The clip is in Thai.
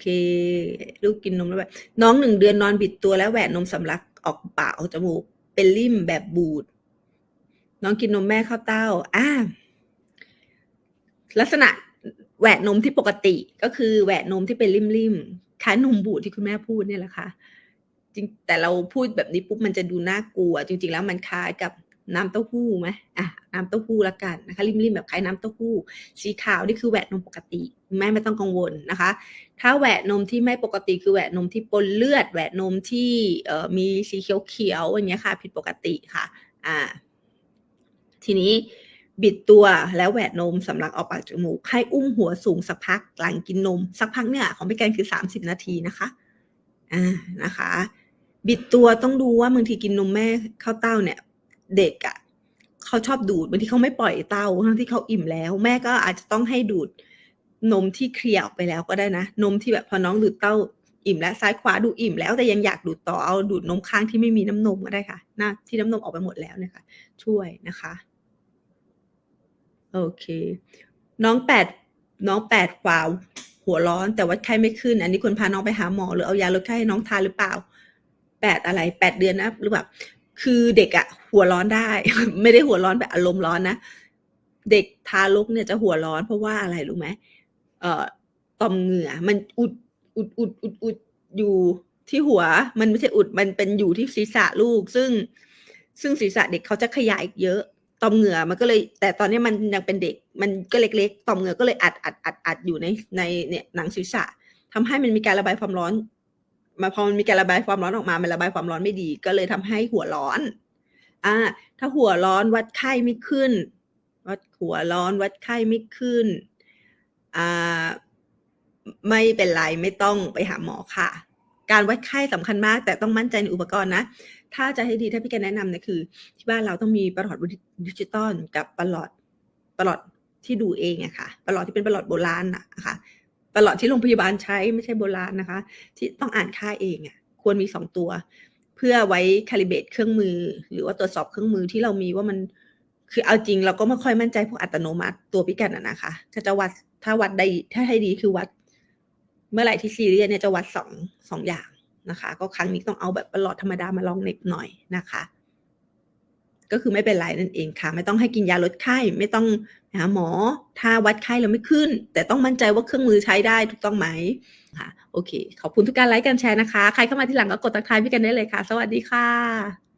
เค ลูกกินนมแล้วแบบ น้องหนึ่งเดือนนอนบิดตัวแล้วแหวนนมสำลักออกปากออกจมูก เป็นริ่มแบบบูด น้องกินนมแม่ข้าวเต้าอ่าลักษณะแหวนนมที่ปกติก็คือแหวนนมที่เป็นริมๆคล้ายนมบูดที่คุณแม่พูดเนี่ยแหละค่ะจริงแต่เราพูดแบบนี้ปุ๊บมันจะดูน่ากลัว จริง ๆ แล้วมันคล้ายกับ น้ำเต้าหู้ไหมอะน้ำเต้าหู้ละกันนะคะริมๆแบบคล้ายน้ำเต้าหู้ สีขาวนี่คือแหวนนมปกติ แม่ไม่ต้องกังวลนะคะ ถ้าแหวนนมที่ไม่ปกติคือแหวนนมที่ปนเลือดแหวนนมที่มีสีเขียวๆอย่างเงี้ยค่ะ ผิดปกติค่ะอ่าทีนี้บิดตัวแล้วแหวนนมสำลักออกปากจมูกให้อุ้มหัวสูงสักพักหลังกินนม สักพักเนี่ยของพี่แกนคือสามสิบนาทีนะคะอ่านะคะ บิดตัวต้องดูว่าบางทีกินนมแม่เข้าเต้าเนี่ย เด็กอะ่ะเขาชอบดูดบางทีเขาไม่ปล่อยเต้าทั้งที่เขาอิ่มแล้ว แม่ก็อาจจะต้องให้ดูดนมที่เคลียร์ออกไปแล้วก็ได้นะ นมที่แบบพอน้องดูดเต้าอิ่มแล้วซ้ายขวาดูอิ่มแล้วแต่ยังอยากดูดต่อเอาดูดนมข้างที่ไม่มีน้ำนมก็ได้ค่ะหน้าที่น้ำนมออกไปหมดแล้วเนี่ยค่ะ ช่วยนะคะโอเค น้องแปดน้องแปดกว่าหัวร้อนแต่วัดไข้ไม่ขึ้น อันนี้ควรพาน้องไปหาหมอหรือเอายาลดไข้ให้น้องทานหรือเปล่าแปดอะไรแปดเดือนนะหรือแบบ คือเด็กอะหัวร้อนได้ ไม่ได้หัวร้อนแบบอารมณ์ร้อนนะเด็กทารกเนี่ยจะหัวร้อนเพราะว่าอะไรรู้ไหมเอ่อต่อมเหงื่อ มันอุดอุดอุดอุดอุดอยู่ที่หัว มันไม่ใช่อุดมันเป็นอยู่ที่ศีรษะลูก ซึ่งซึ่งศีรษะเด็กเขาจะขยายเยอะต่อมเหงื่อมันก็เลย แต่ตอนนี้มันยังเป็นเด็ก มันก็เล็กๆต่อมเหงื่อก็เลยอัดอัดอัดอัดอยู่ในในเนี่ยหนังศีรษะทำให้มันมีการระบายความร้อน มาพอมันมีการระบายความร้อนออกมามันระบายความร้อนไม่ดี ก็เลยทำให้หัวร้อนอ่าถ้าหัวร้อนวัดไข้ไม่ขึ้น วัดหัวร้อนวัดไข้ไม่ขึ้นอ่าไม่เป็นไรไม่ต้องไปหาหมอค่ะ การวัดไข้สำคัญมาก แต่ต้องมั่นใจในอุปกรณ์นะ ถ้าจะให้ดีถ้าพี่แกแนะนำเนี่ยคือ ที่บ้านเราต้องมีประหลอดดิจิตอลกับประหลอดประหลอดที่ดูเองอะค่ะประหลอดที่เป็นประหลอดโบราณนะคะ ประหลอดที่โรงพยาบาลใช้ไม่ใช่โบราณนะคะ ที่ต้องอ่านค่าเองอะควรมีสองตัว เพื่อไว้คาลิเบตเครื่องมือ หรือว่าตรวจสอบเครื่องมือที่เรามีว่ามันคือเอาจริงเราก็ไม่ค่อยมั่นใจพวกอัตโนมัติตัวพิกัดอะนะคะก็จะวัดถ้าวัดได้ถ้าให้ดีคือวัด เมื่อไหร่ที่ซีเรียสเนี่ยจะวัดสองสองอย่างนะคะ ก็ครั้งนี้ต้องเอาแบบประหลอดธรรมดามาลองเน็บหน่อยนะคะ ก็คือไม่เป็นไรนั่นเองค่ะ ไม่ต้องให้กินยาลดไข้ ไม่ต้องหาหมอ ถ้าวัดไข้เราไม่ขึ้น แต่ต้องมั่นใจว่าเครื่องมือใช้ได้ถูกต้องไหมค่ะ โอเค ขอบคุณทุกการไลค์การแชร์นะคะ ใครเข้ามาที่หลังก็กดตักทายพี่กันได้เลยค่ะ สวัสดีค่ะ